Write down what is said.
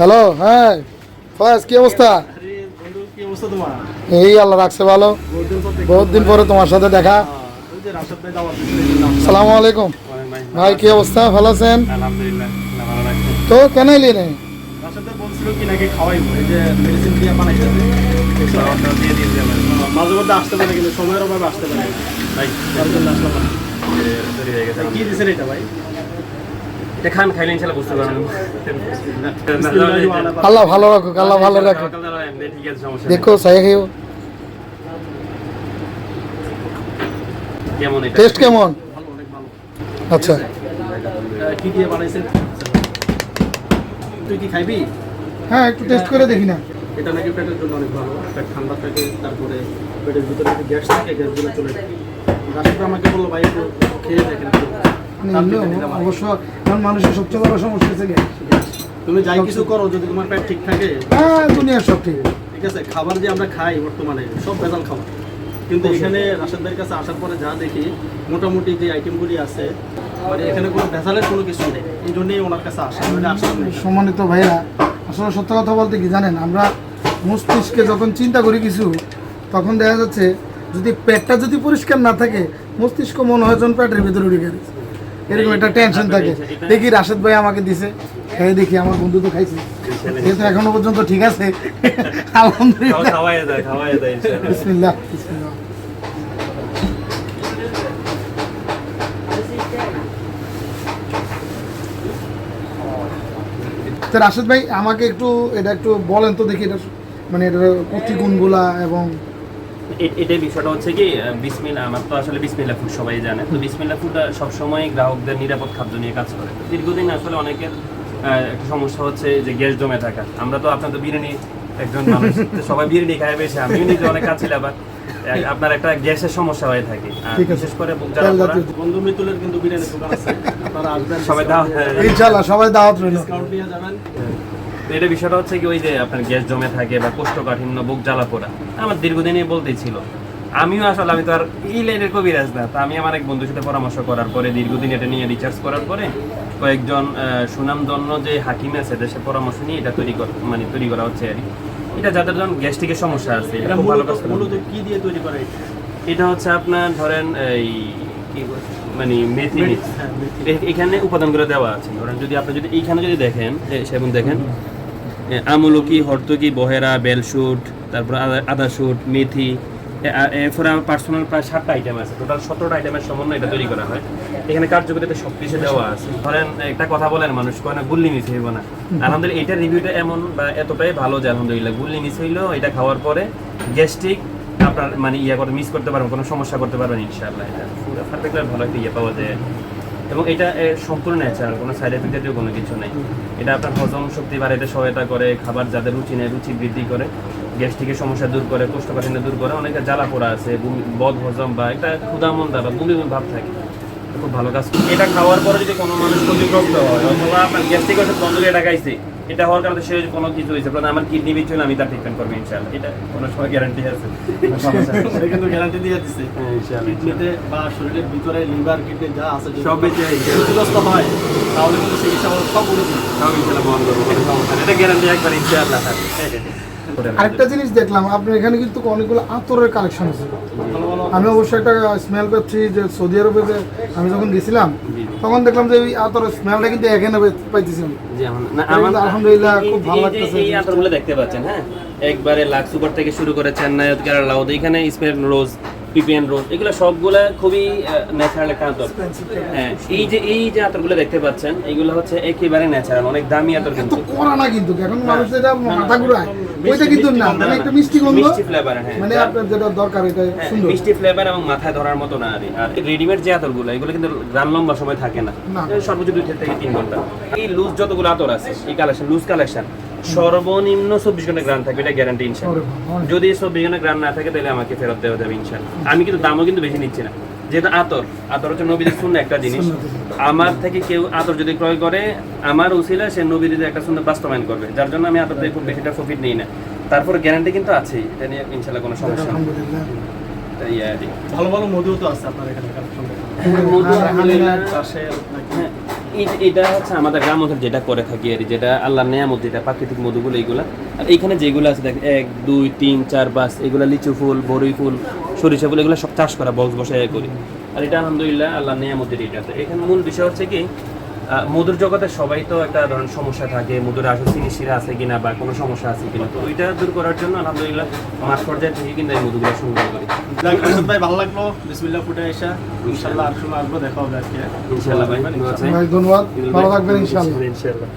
Hello হ্যাঁ। ফয়াজ, কি অবস্থা? এই আল্লাহ রাখছে ভালো। বহুত দিন পর তোমার সাথে দেখা। সালামু আলাইকুম। ভাই, কি অবস্থা? ভালো আছেন? তো কেন এলি কিন্তু সময়ের অভাবে আসতে পারে এটা খান খাইলে ইনশাল্লাহ বুঝতে পারবেন। আল্লাহ ভালো রাখুক আল্লাহ ভালো রাখুক। ঠিক আছে সমস্যা দেখো সাই খেয়েও কেমন এটা? টেস্ট কেমন? আচ্ছা। কি দিয়ে বানাইছেন? তুই কি খাইবি? হ্যাঁ একটু টেস্ট করে দেখি না। এটা নাকি পেটের জন্য অনেক ভালো। পেট ঠান্ডা থাকে তারপরে পেটের ভিতরে গ্যাস থাকে গ্যাসগুলো চলে যায়। ডাক্তার আমাকে বলল ভাই একটু খেয়ে দেখেন মানে। অবশ্য এখন মানুষের সবচেয়ে বড় সমস্যা হচ্ছে গ্যাস তুমি যাই কিছু করো যদি তোমার পেট ঠিক থাকে। হ্যাঁ দুনিয়ার সব ঠিক। ঠিক আছে খাবার যে আমরা খাই বর্তমানে সব ভেজাল খাবার। কিন্তু এখানে রাশেদদের কাছে আসার পরে যা দেখি মোটামুটি যে আইটেমগুলি আছে মানে এখানে কোনো ভেজালের কোনো কিছু নেই। এই জন্যই ওনার কাছে আসা মানে সম্মানিত ভাইয়া আসলে সত্য কথা বলতে কি জানেন আমরা মস্তিষ্কে যখন চিন্তা করি কিছু তখন দেখা যাচ্ছে যদি পেটটা যদি পরিষ্কার না থাকে মস্তিষ্ক মনে হয় যেন পেটের ভিতরে ঢুকে গেছে। এরকম একটা টেনশন থাকে। দেখি রাশেদ ভাই আমাকে দিছে। খেয়ে দেখি আমার বন্ধু তো খাইছে। যেহেতু এখনও পর্যন্ত ঠিক আছে। আলহামদুলিল্লাহ। তো রাশেদ ভাই আমাকে একটু এটা একটু বলেন তো দেখি এটা মানে এটা এটার পুষ্টিগুণগুলা এবং এটাই বিষয়টা হচ্ছে কি বিসমিল্লা আমার তো আসলে বিসমিল্লা ফুড সবাই জানে। তো বিসমিল্লা ফুড সবসময় গ্রাহকদের নিরাপদ খাদ্য নিয়ে কাজ করে। দীর্ঘদিন আসলে অনেকের একটা সমস্যা হচ্ছে যে গ্যাস জমে থাকা। আমরা তো আপনার তো বিরিয়ানি একজন মানুষ সবাই বিরিয়ানি খায় বেশি আমিও নিজে অনেক কাছিল আবার আপনার একটা গ্যাসের সমস্যা হয়ে থাকে। বিশেষ করে। বন্ধু মৃত্যুলের কিন্তু বিরিয়ানি দোকান আছে আপনারা আসবেন সবাই দাও হ্যাঁ, সবাই দাওয়াত রইল। ডিসকাউন্ট নিয়ে যাবেন। তো এটা বিষয়টা হচ্ছে কি ওই যে আপনার গ্যাস জমে থাকে বা কোষ্ঠকাঠিন্য বুক জ্বালা পোড়া আমার দীর্ঘদিনই বলতেই ছিল। আমিও আসলে আমি তো আর এই লাইনের কবিরাজ না তো আমি আমার এক বন্ধুর সাথে পরামর্শ করার পরে দীর্ঘদিন এটা নিয়ে রিচার্জ করার পরে কয়েকজন সুনামধন্য যে হাকিম আছে দেশে পরামর্শ নিয়ে এটা তৈরি কর মানে তৈরি করা হচ্ছে আর এটা যাদের যখন গ্যাস্ট্রিকের সমস্যা আছে এটা খুব ভালো মূলত কাজ করে মূলত কি দিয়ে তৈরি করে এটা? এটা হচ্ছে আপনার ধরেন এই মানে মেথি হ্যাঁ। এখানে উপাদানগুলো দেওয়া আছে। ধরেন যদি আপনি যদি এইখানে যদি দেখেন সেবন দেখেন আমলকি হর্তকি বহেরা বেলশুট তারপর আদা- শুট মেথি এ- এরপরে আমার পার্সোনাল প্রায় সাতটা আইটেম আছে। টোটাল সতেরোটা আইটেমের সমন্বয় এটা তৈরি করা হয়। এখানে কার্যকরিতা সব কিছু দেওয়া আছে। ধরেন একটা কথা বলেন মানুষ কয় না গুল্লি মিস হইব না। আলহামদুলিল্লাহ এটার রিভিউটা এমন বা এতটাই ভালো যে আলহামদুলিল্লাহ গুল্লি মিস হইলেও এটা খাওয়ার পরে গ্যাস্ট্রিক আপনার মানে ইয়ে করে মিস করতে পারবেন কোনো সমস্যা করতে পারবেন ইনশাআল্লাহ। এটা পুরো পারফেক্ট ভালো একটা ইয়ে পাওয়া যায়। এবং এটা সম্পূর্ণ ন্যাচারাল কোনো সাইড এফেক্ট জাতীয় কোনো কিছু নেই। এটা আপনার হজম শক্তি বাড়াইতে সহায়তা করে, খাবার যাদের রুচি নেয় রুচি বৃদ্ধি করে, গ্যাস্ট্রিকের সমস্যা দূর করে, কোষ্ঠকাঠিন্য দূর করে, অনেকে জ্বালা পোড়া আছে বদ হজম বা একটা ক্ষুধামন্দা বা বমি ভাব থাকে। খুব ভালো কাজ। এটা খাওয়ার পরে যদি কোনো মানুষ ক্ষতিগ্রস্ত হয়, অথবা আপনার গ্যাস্ট্রিক ওষুধ বন্ধ করে এটা খাইছে এটা হওয়ার কারণে সে কোনো কিছু হয়েছে। প্রথমে আমার কিডনি বিচ হলে আমি তার ট্রিটমেন্ট করব ইনশাআল্লাহ। এটা কোনো সময় গ্যারান্টি আছে। কিন্তু গ্যারান্টি দিয়ে হ্যাঁ, কিডনিতে বা শরীরের ভিতরে লিভার কিডনি যা আছে সব বেঁচে। ক্ষতিগ্রস্ত হয় তাহলে কিন্তু চিকিৎসা সব দিই সব ইনশাআল্লাহ বন্ধ করব সমস্যা এটা গ্যারান্টি একবার ইনশাআল্লাহ। আরেকটা জিনিস দেখলাম আপনার এখানে কিন্তু অনেকগুলো আতরের কালেকশন আছে। ভালো ভালো আমি অবশ্যই একটা স্মেল পাচ্ছি যে সৌদি আরবে আমি যখন গেছিলাম তখন দেখলাম যে ওই আতরের স্মেলটা কিন্তু এখানে পাইতেছিলাম জি, আলহামদুলিল্লাহ খুব ভালো লাগতেছে এই আতরগুলো দেখতে পাচ্ছেন হ্যাঁ? একবারে লাখ সুপার থেকে শুরু করে চেন্নাই কেরালা এখানে স্পেন রোজ পিপিএন রোজ এগুলো সবগুলা খুবই ন্যাচারাল একটা আতর। হ্যাঁ এই যে এই যে আতরগুলো দেখতে পাচ্ছেন এগুলো হচ্ছে একেবারে ন্যাচারাল অনেক দামি আতর কিন্তু। করা না কিন্তু এখন মানুষ যেটা মাথা ঘুরায় ওইটা কিন্তু না মানে একটা মিষ্টি গন্ধ মিষ্টি ফ্লেভার হ্যাঁ। মানে আপনার যেটা দরকার এটা হ্যাঁ, সুন্দর। মিষ্টি ফ্লেভার এবং মাথায় ধরার মতো না আর আর রেডিমেড যে আতরগুলো এগুলো কিন্তু গ্রাম লম্বা সময় থাকে না। সর্বোচ্চ দুই থেকে তিন ঘণ্টা। এই লুজ যতগুলো আতর আছে এই কালেকশন লুজ কালেকশন সর্বনিম্ন চব্বিশ ঘণ্টা গ্রাম থাকবে এটা গ্যারান্টি ইনশাল্লাহ যদি চব্বিশ ঘণ্টা গ্রাম না থাকে তাহলে আমাকে ফেরত দেওয়া যাবে ইনশাল্লাহ আমি কিন্তু দামও কিন্তু বেশি নিচ্ছি না। যেহেতু আতর আতর হচ্ছে নবীদের শূন্য একটা জিনিস। আমার থেকে কেউ আতর যদি ক্রয় করে আমার উচিলা সে নবীদের একটা সুন্দর বাস্তবায়ন করবে। যার জন্য আমি আতর থেকে খুব বেশিটা প্রফিট নিই না। তারপর গ্যারান্টি কিন্তু আছেই এটা নিয়ে ইনশাল্লাহ কোনো সমস্যা। ভালো ভালো মধু তো আছে আপনার এখানে মধু হ্যাঁ, আলহামদুলিল্লাহ। চাষে হ্যাঁ, এটা হচ্ছে আমাদের গ্রাম অঞ্চল যেটা করে থাকি আর যেটা আল্লাহ নেয়ামত, যেটা প্রাকৃতিক মধুগুলো এইগুলা আর এইখানে যেগুলো আছে, দেখ, এক, দুই, তিন, চার, পাঁচ, এগুলো লিচু ফুল বরই ফুল, সরিষা ফুল, এগুলো সব চাষ করা, বক্স বসায় করি। আর এটা আলহামদুলিল্লাহ আল্লাহ নেয়ামতের এটা। এখানে মূল বিষয় হচ্ছে কি মধুর জগতে সবাই তো একটা ধরেন সমস্যা থাকে মধুর আসল চিনিশিরা আছে কিনা বা কোনো সমস্যা আছে কিনা তো ওইটা দূর করার জন্য আলহামদুলিল্লাহ মাস পর্যায়ে থেকে কিন্তু এই মধুগুলো সংগ্রহ করি। ভাই ভালো লাগল। বিসমিল্লাহ ফুটে এসা ইনশাল্লাহ আর সময় আসব দেখা হবে আজকে। ইনশাল্লাহ ভাই, ধন্যবাদ। ভালো থাকবেন ইনশাল্লাহ। ইনশাআল্লাহ